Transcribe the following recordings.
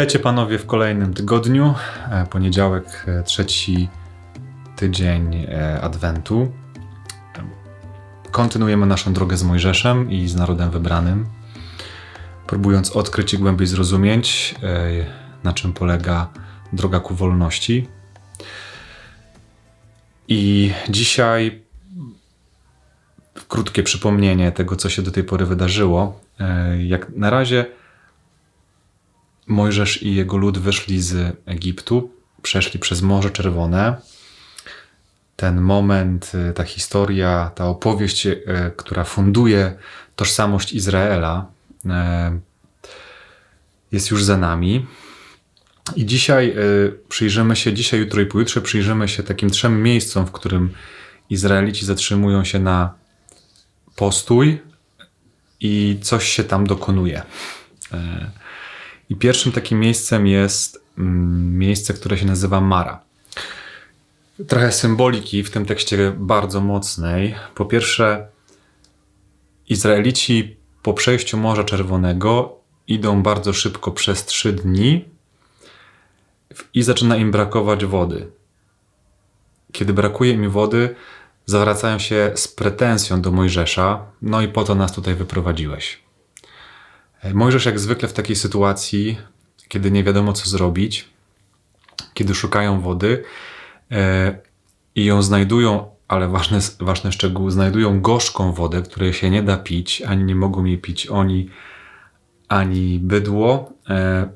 Witajcie panowie w kolejnym tygodniu. E, Poniedziałek, e, trzeci tydzień e, Adwentu. Kontynuujemy naszą drogę z Mojżeszem i z narodem wybranym, próbując odkryć i głębiej zrozumieć, na czym polega droga ku wolności. I dzisiaj krótkie przypomnienie tego, co się do tej pory wydarzyło. Jak na razie Mojżesz i jego lud wyszli z Egiptu, przeszli przez Morze Czerwone. Ten moment, y, ta historia, ta opowieść, y, która funduje tożsamość Izraela, y, jest już za nami. I dzisiaj przyjrzymy się, dzisiaj, jutro i pojutrze przyjrzymy się takim trzem miejscom, w którym Izraelici zatrzymują się na postój i coś się tam dokonuje. I pierwszym takim miejscem jest mm, miejsce, które się nazywa Mara. Trochę symboliki w tym tekście bardzo mocnej. Po pierwsze, Izraelici po przejściu Morza Czerwonego idą bardzo szybko przez trzy dni i zaczyna im brakować wody. Kiedy brakuje im wody, zwracają się z pretensją do Mojżesza, no i po to nas tutaj wyprowadziłeś. Mojżesz jak zwykle w takiej sytuacji, kiedy nie wiadomo co zrobić, kiedy szukają wody e, i ją znajdują, ale ważny, ważny szczegół, znajdują gorzką wodę, której się nie da pić, ani nie mogą jej pić oni, ani bydło. E,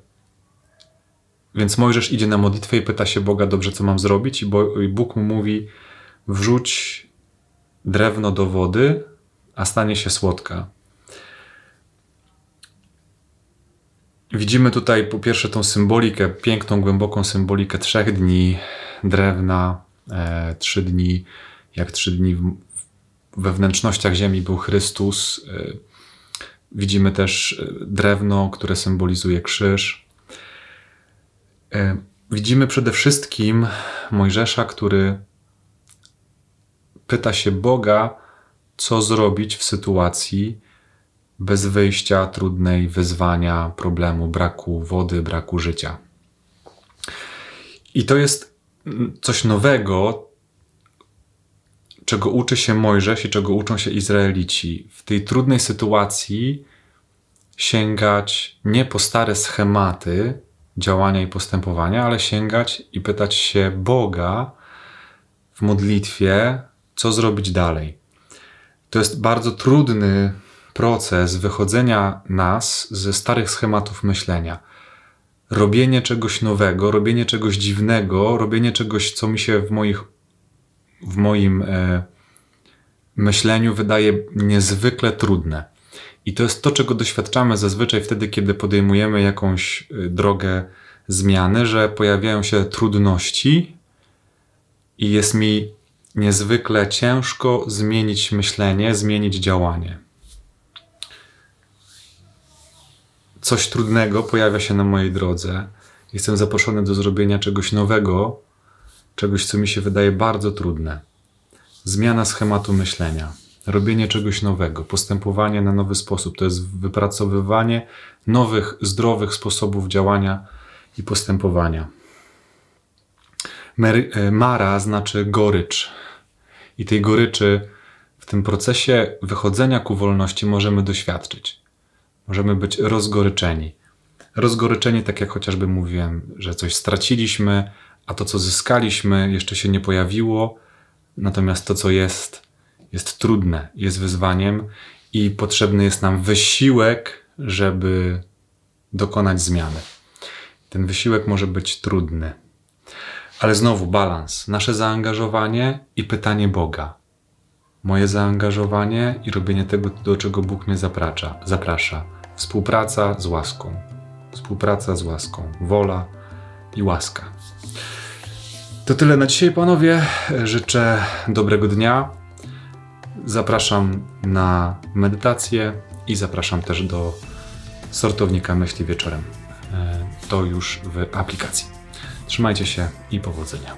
więc Mojżesz idzie na modlitwę i pyta się Boga, dobrze, co mam zrobić? I Bóg mu mówi, wrzuć drewno do wody, a stanie się słodka. Widzimy tutaj po pierwsze tą symbolikę, piękną, głęboką symbolikę trzech dni drewna, e, trzy dni, jak trzy dni w, we wnętrznościach ziemi był Chrystus. E, widzimy też e, drewno, które symbolizuje krzyż. E, widzimy przede wszystkim Mojżesza, który pyta się Boga, co zrobić w sytuacji bez wyjścia, trudnej, wyzwania, problemu, braku wody, braku życia. I to jest mm, coś nowego, czego uczy się Mojżesz i czego uczą się Izraelici. W tej trudnej sytuacji sięgać nie po stare schematy działania i postępowania, ale sięgać i pytać się Boga w modlitwie, co zrobić dalej. To jest bardzo trudny proces wychodzenia nas ze starych schematów myślenia. Robienie czegoś nowego, robienie czegoś dziwnego, robienie czegoś, co mi się w, moich, w moim e, myśleniu wydaje niezwykle trudne. I to jest to, czego doświadczamy zazwyczaj wtedy, kiedy podejmujemy jakąś e, drogę zmiany, że pojawiają się trudności i jest mi niezwykle ciężko zmienić myślenie, zmienić działanie. Coś trudnego pojawia się na mojej drodze. Jestem zaproszony do zrobienia czegoś nowego, czegoś, co mi się wydaje bardzo trudne. Zmiana schematu myślenia, robienie czegoś nowego, postępowanie na nowy sposób to jest wypracowywanie nowych, zdrowych sposobów działania i postępowania. E, Mara znaczy gorycz. I tej goryczy w tym procesie wychodzenia ku wolności możemy doświadczyć. Możemy być rozgoryczeni. Rozgoryczeni, tak jak chociażby mówiłem, że coś straciliśmy, a to, co zyskaliśmy, jeszcze się nie pojawiło, natomiast to, co jest, jest trudne, jest wyzwaniem i potrzebny jest nam wysiłek, żeby dokonać zmiany. Ten wysiłek może być trudny. Ale znowu balans, nasze zaangażowanie i pytanie Boga. Moje zaangażowanie i robienie tego, do czego Bóg mnie zaprasza. zaprasza. Współpraca z łaską. Współpraca z łaską. Wola i łaska. To tyle na dzisiaj, panowie. Życzę dobrego dnia. Zapraszam na medytację i zapraszam też do sortownika myśli wieczorem. E, To już w aplikacji. Trzymajcie się i powodzenia.